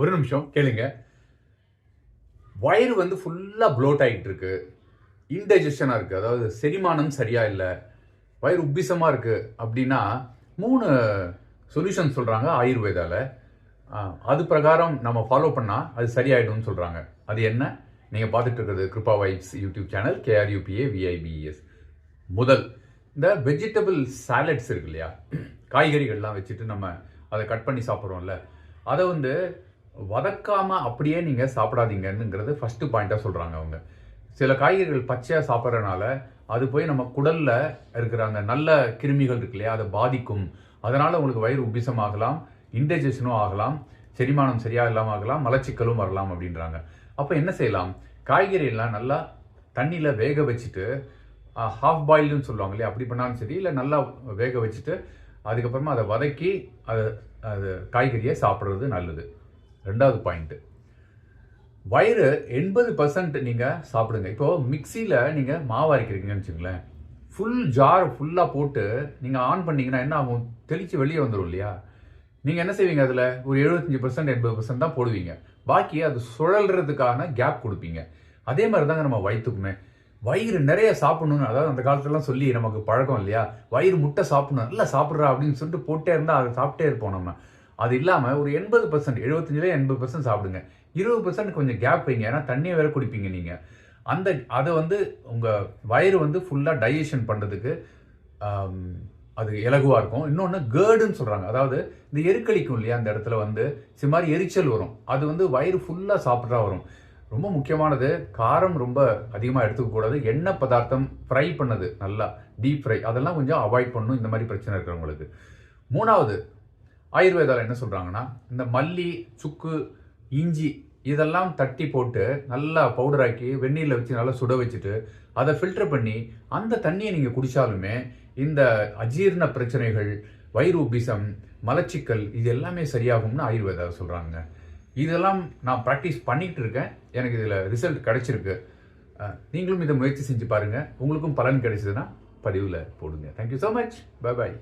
ஒரு நிமிஷம் கேளுங்க. வயிறு வந்து ஃபுல்லாக ப்ளோட் ஆகிட்டு இருக்கு. இன்டைஜஷனாக இருக்குது அதாவது செரிமானம் சரியாக இல்லை. வயிறு உப்பிசமாக இருக்குது அப்படின்னா மூணு சொல்யூஷன் சொல்கிறாங்க ஆயுர்வேதாவில் அது பிரகாரம் நம்ம ஃபாலோ பண்ணால் அது சரியாயிடும்னு சொல்கிறாங்க அது என்ன? நீங்கள் பார்த்துட்டு இருக்கிறது Kirupa vibes YouTube channel K R U P A V I B S முதல் இந்த வெஜிடபிள் சாலட்ஸ் இருக்கு இல்லையா? காய்கறிகள்லாம் வச்சுட்டு நம்ம அதை கட் பண்ணி சாப்பிட்றோம்ல. அதை வந்து வதக்காமல் அப்படியே நீங்கள் சாப்பிடாதீங்கன்னுங்கிறது ஃபஸ்ட்டு பாயிண்ட்டாக சொல்கிறாங்க அவங்க. சில காய்கறிகள் பச்சையாக சாப்பிட்றதுனால அது போய் நம்ம குடலில் இருக்கிற அந்த நல்ல கிருமிகள் இருக்கு இல்லையா அதை பாதிக்கும். அதனால் உங்களுக்கு வயிறு உபிசம் ஆகலாம் இன்டைஜஷனும் ஆகலாம் செரிமானம் சரியாக இல்லாமல் ஆகலாம் மலச்சிக்கலும் வரலாம் அப்படின்றாங்க. அப்போ என்ன செய்யலாம்? காய்கறியெல்லாம் நல்லா தண்ணியில் வேக வச்சுட்டு ஹாஃப் பாயில்டுன்னு சொல்லுவாங்க இல்லையா அப்படி பண்ணாலும் சரி இல்லை நல்லா வேக வச்சுட்டு அதுக்கப்புறமா அதை வதக்கி அதை அது காய்கறியை சாப்பிட்றது நல்லது. ரெண்டாவது பாயிண்ட்டு வயிறு எண்பது பர்சன்ட் நீங்கள் சாப்பிடுங்க. இப்போது மிக்சியில் நீங்கள் மாவு அரைக்கிறீங்கன்னு வச்சுங்களேன் ஃபுல் ஜார் ஃபுல்லாக போட்டு நீங்கள் ஆன் பண்ணிங்கன்னா என்ன ஆகும்? தெளித்து வெளியே வந்துடும் இல்லையா? நீங்கள் என்ன செய்வீங்க அதில்? ஒரு எழுபத்தஞ்சி பர்சன்ட் எண்பது பர்சன்ட் தான் போடுவீங்க. பாக்கி அது சுழல்றதுக்கான கேப் கொடுப்பீங்க. அதே மாதிரி தாங்க நம்ம வயிற்றுக்குமே வயிறு நிறைய சாப்பிடணும்னு அதாவது அந்த காலத்துலலாம் சொல்லி நமக்கு பழக்கம் இல்லையா? வயிறு முட்டை சாப்பிடணும். நல்லா சாப்பிட்றா அப்படின்னு சொல்லிட்டு போட்டே இருந்தால் அதை சாப்பிட்டே இருப்போம் நம்ம. அது இல்லாமல் ஒரு எண்பது பர்சன்ட் எழுபத்தஞ்சிலே எண்பது பர்சன்ட் சாப்பிடுங்க. இருபது பர்சன்ட் கொஞ்சம் கேப் வைங்க. ஏன்னா தண்ணியை வேற குடிப்பீங்க நீங்கள் அந்த அதை வந்து உங்கள் வயிறு வந்து ஃபுல்லாக டைஜஷன் பண்ணுறதுக்கு அது இலகுவாக இருக்கும். இன்னொன்று கேர்டுன்னு சொல்கிறாங்க அதாவது இந்த எருக்களிக்கும் இல்லையா அந்த இடத்துல வந்து இது மாதிரி எரிச்சல் வரும். அது வந்து வயிறு ஃபுல்லாக சாப்பிட்றா வரும். ரொம்ப முக்கியமானது காரம் ரொம்ப அதிகமாக எடுத்துக்கக்கூடாது எண்ணெய் பதார்த்தம் ஃப்ரை பண்ணது நல்லா. டீப் ஃப்ரை அதெல்லாம் கொஞ்சம் அவாய்ட் பண்ணணும். இந்த மாதிரி பிரச்சனை இருக்கிறவங்களுக்கு. மூணாவது ஆயுர்வேதாவில் என்ன சொல்கிறாங்கன்னா இந்த மல்லி சுக்கு இஞ்சி இதெல்லாம் தட்டி போட்டு நல்லா பவுடராக்கி வெந்நீரில் வச்சு நல்லா சுட வச்சுட்டு அதை ஃபில்டர் பண்ணி அந்த தண்ணியை நீங்கள் குடித்தாலுமே இந்த அஜீரண பிரச்சனைகள் வயிறு உபிசம் மலச்சிக்கல் இது எல்லாமே சரியாகும்னு ஆயுர்வேதா சொல்கிறாங்க இதெல்லாம் நான் ப்ராக்டிஸ் பண்ணிகிட்டு இருக்கேன். எனக்கு இதில் ரிசல்ட் கிடச்சிருக்கு. நீங்களும் இதை முயற்சி செஞ்சு பாருங்கள் உங்களுக்கும் பலன் கிடைச்சதுன்னா பதிவில் போடுங்க. Thank you so much bye bye